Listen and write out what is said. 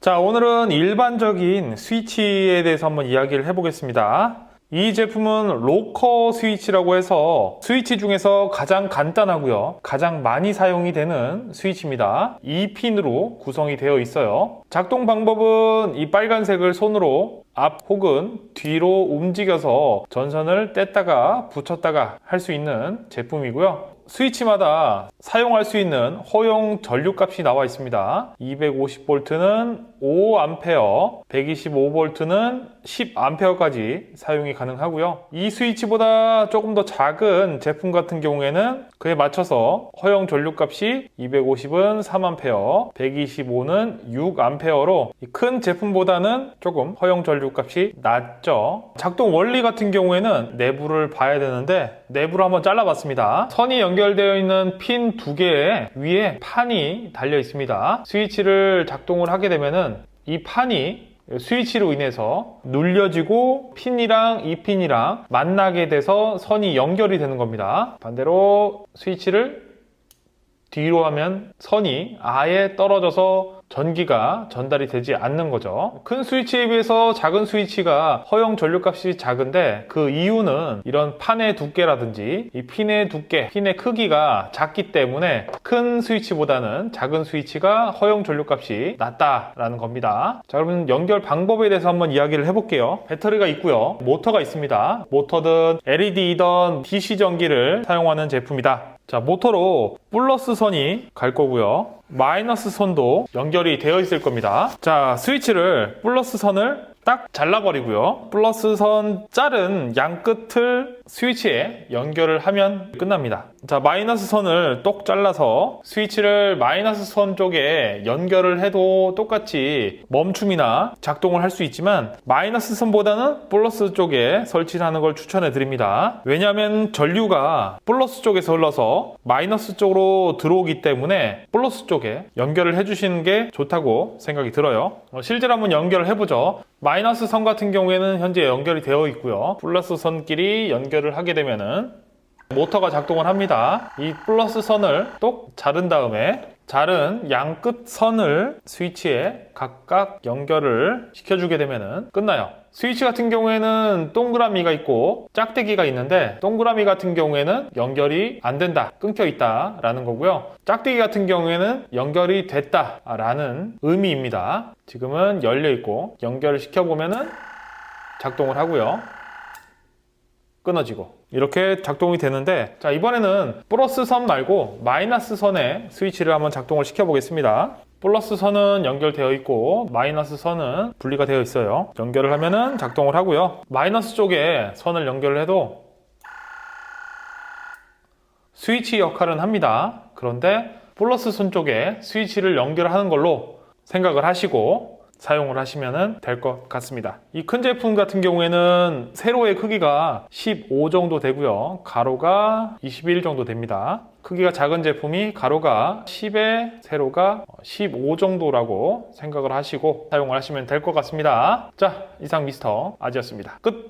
자, 오늘은 일반적인 스위치에 대해서 한번 이야기를 해보겠습니다. 이 제품은 로커 스위치라고 해서 스위치 중에서 가장 간단하고요. 가장 많이 사용이 되는 스위치입니다. 2핀으로 구성이 되어 있어요. 작동 방법은 이 빨간색을 손으로 앞 혹은 뒤로 움직여서 전선을 뗐다가 붙였다가 할 수 있는 제품이고요. 스위치마다 사용할 수 있는 허용 전류값이 나와 있습니다. 250V는 5A, 125V는 10A까지 사용이 가능하고요. 이 스위치보다 조금 더 작은 제품 같은 경우에는 그에 맞춰서 허용 전류값이 250은 3A, 125는 6A로 큰 제품보다는 조금 허용 전류값이 낮죠. 작동 원리 같은 경우에는 내부를 봐야 되는데 내부를 한번 잘라봤습니다. 선이 연결되어 있는 핀 두 개에 위에 판이 달려 있습니다. 스위치를 작동을 하게 되면은 이 판이 스위치로 인해서 눌려지고 핀이랑 이 핀이랑 만나게 돼서 선이 연결이 되는 겁니다. 반대로 스위치를 뒤로 하면 선이 아예 떨어져서 전기가 전달이 되지 않는 거죠. 큰 스위치에 비해서 작은 스위치가 허용 전류값이 작은데 그 이유는 이런 판의 두께라든지 이 핀의 두께, 핀의 크기가 작기 때문에 큰 스위치보다는 작은 스위치가 허용 전류값이 낮다라는 겁니다. 자, 그러면 연결 방법에 대해서 한번 이야기를 해볼게요. 배터리가 있고요. 모터가 있습니다. 모터든 LED이든 DC 전기를 사용하는 제품이다. 자, 모터로 플러스 선이 갈 거고요. 마이너스 선도 연결이 되어 있을 겁니다. 자, 스위치를 플러스 선을 딱 잘라버리고요. 플러스 선 자른 양 끝을 스위치에 연결을 하면 끝납니다. 자, 마이너스 선을 똑 잘라서 스위치를 마이너스 선 쪽에 연결을 해도 똑같이 멈춤이나 작동을 할 수 있지만 마이너스 선보다는 플러스 쪽에 설치하는 걸 추천해 드립니다. 왜냐하면 전류가 플러스 쪽에서 흘러서 마이너스 쪽으로 들어오기 때문에 플러스 쪽에 연결을 해주시는 게 좋다고 생각이 들어요. 어, 실제로 한번 연결을 해보죠. 마이너스 선 같은 경우에는 현재 연결이 되어 있고요. 플러스 선끼리 연결을 하게 되면은 모터가 작동을 합니다. 이 플러스 선을 똑 자른 다음에 자른 양 끝 선을 스위치에 각각 연결을 시켜주게 되면은 끝나요. 스위치 같은 경우에는 동그라미가 있고 짝대기가 있는데 동그라미 같은 경우에는 연결이 안 된다, 끊겨 있다 라는 거고요. 짝대기 같은 경우에는 연결이 됐다 라는 의미입니다. 지금은 열려 있고 연결을 시켜보면은 작동을 하고요. 끊어지고 이렇게 작동이 되는데 자 이번에는 플러스 선 말고 마이너스 선에 스위치를 한번 작동을 시켜 보겠습니다. 플러스 선은 연결되어 있고 마이너스 선은 분리가 되어 있어요. 연결을 하면은 작동을 하고요. 마이너스 쪽에 선을 연결을 해도 스위치 역할은 합니다. 그런데 플러스 선 쪽에 스위치를 연결하는 걸로 생각을 하시고 사용을 하시면 될 것 같습니다. 이 큰 제품 같은 경우에는 세로의 크기가 15 정도 되고요. 가로가 21 정도 됩니다. 크기가 작은 제품이 가로가 10에 세로가 15 정도라고 생각을 하시고 사용을 하시면 될 것 같습니다. 자, 이상 미스터 아지였습니다. 끝!